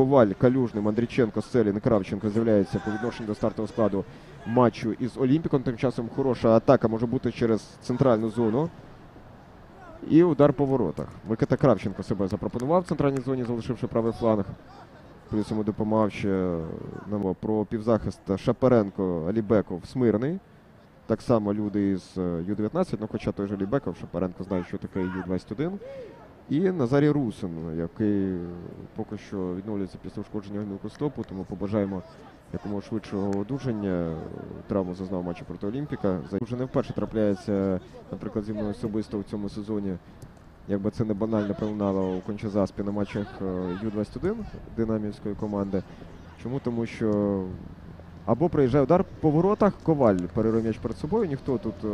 Коваль, Калюжний, Мандріченко, Селін, Кравченко з'являються по відношенню до стартового складу матчу із Олімпіком. Тим часом хороша атака може бути через центральну зону. І удар по воротах. Микита Кравченко себе запропонував в центральній зоні, залишивши правий фланг. Плюс йому допомагав ще нам про півзахист Шапаренко, Алібеков, Смирний. Так само люди із е, Ю-19, ну хоча той же Алібеков, Шапаренко знає, що таке Ю-21. І Назарій Русин, який поки що відновлюється після ушкодження гомілку стопу, тому побажаємо якомога швидшого одужання. Травму зазнав матчі проти Олімпіка. Вже не вперше трапляється, наприклад, зі мною особисто в цьому сезоні. Якби це не банально пролунало у Кончазаспі на матчах е, Ю-21 динамівської команди. Чому? Тому що або приїжджає удар по воротах, коваль перерив м'яч перед собою. Ніхто тут е,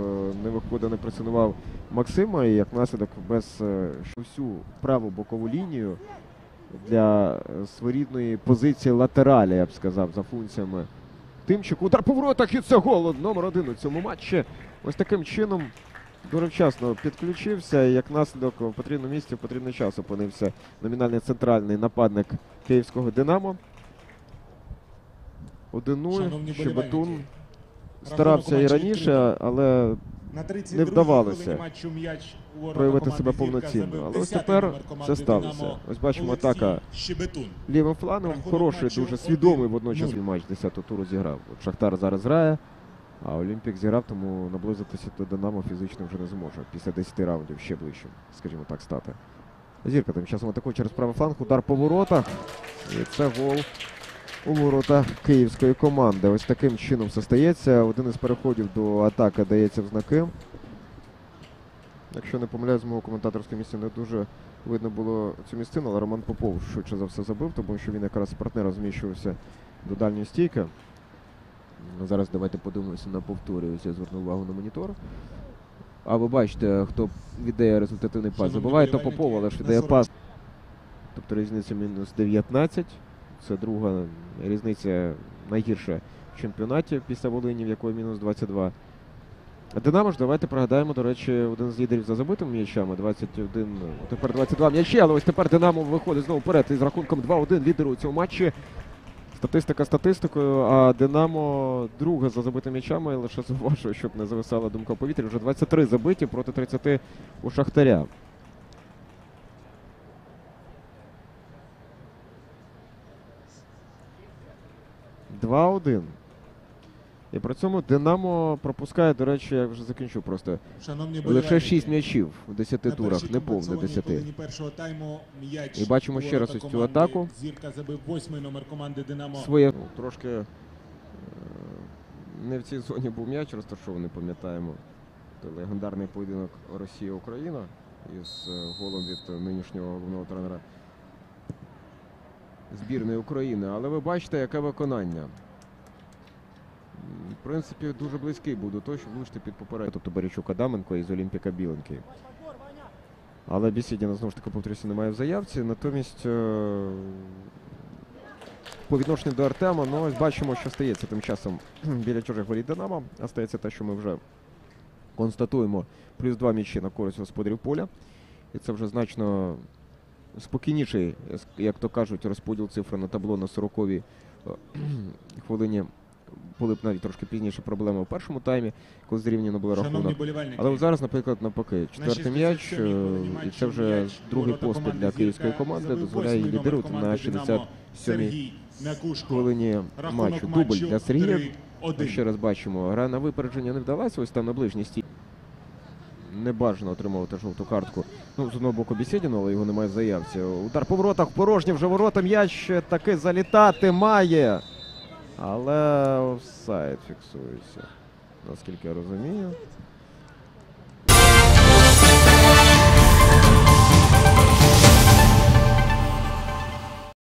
не виходив, не пресинував Максима. І як наслідок без е, всю праву бокову лінію для своєрідної позиції латералі, я б сказав, за функціями. Тимчик, удар по воротах і це гол номер один у цьому матчі. Ось таким чином дуже вчасно підключився. І як наслідок в потрібному місці в потрібний час опинився номінальний центральний нападник київського Динамо. 1-0. Щебетун старався і раніше, але не вдавалося проявити себе повноцінно. Але ось тепер це сталося. Ось бачимо атака лівим флангом. Хороший, дуже свідомий 1-0. водночас матч 10-го туру зіграв. От Шахтар зараз грає, а Олімпік зіграв, тому наблизитися до Динамо фізично вже не зможе. Після 10 раундів ще ближче, скажімо так, стати. Зірка тим часом атакує через правий фланг, удар по воротах. І це гол у ворота київської команди. Ось таким чином все стається. Один із переходів до атаки дається в знаки. Якщо не помиляюсь, з мого коментаторського місця не дуже видно було цю місцину, але Роман Попов швидше за все забив, тому що він якраз з партнером зміщувався до дальньої стійки. Зараз давайте подивимося на повторі. Ось я звернув увагу на монітор. А ви бачите, хто віддає результативний пас. Забуває, то Попов, але ж віддає пас. Тобто різниця мінус 19. Це друга різниця найгірша в чемпіонаті після Волині, в якої мінус 22. А Динамо ж давайте пригадаємо, до речі, один з лідерів за забитими м'ячами. 21, тепер 22 м'ячі, але ось тепер Динамо виходить знову вперед із рахунком 2-1 лідеру у цьому матчі. Статистика статистикою, а Динамо друге за забитими м'ячами, лише зауважую, щоб не зависала думка в повітрі. Вже 23 забиті проти 30 у Шахтаря. Два-один. І при цьому Динамо пропускає, до речі, я вже закінчу просто. Шановні Лише 6 м'ячів в 10 на турах, не повне 10. першого тайму м'яч І бачимо ще раз ось цю атаку. Зірка забив восьмий номер команди Динамо. Своє ну, трошки е, не в цій зоні був м'яч розташований, пам'ятаємо. Легендарний поєдинок Росія-Україна із е, голом від нинішнього головного тренера збірної України. Але ви бачите, яке виконання. В принципі, дуже близький був до того, щоб влучити під попередньо. Тобто Барічук Адаменко із Олімпіка Біленький. Але Бісідіна знову ж таки повторюся, немає в заявці. Натомість е, по відношенню до Артема, ну ось бачимо, що стається тим часом біля чужих воріт Динамо. А стається те, що ми вже констатуємо. Плюс два м'ячі на користь господарів поля. І це вже значно спокійніший, як то кажуть, розподіл цифр на табло на 40-й е, хвилині. Були б навіть трошки пізніше проблеми у першому таймі, коли зрівняно Шановні рахунок. Але зараз, наприклад, навпаки, четвертий м'яч, 67-й е, хвилині і це вже другий поспіль для київської команди, дозволяє восьмий лідирувати на «Динамо» 67-й хвилині матчу. Дубль для Сергія. 3-1. Ще раз бачимо, гра на випередження не вдалася, ось там на ближній стій. Не бажано отримувати жовту картку. Ну, з одного боку Бісєдіно, але його немає в заявці. Удар по воротах, порожні вже ворота м'яч таки залітати має. Але офсайд фіксується. Наскільки я розумію.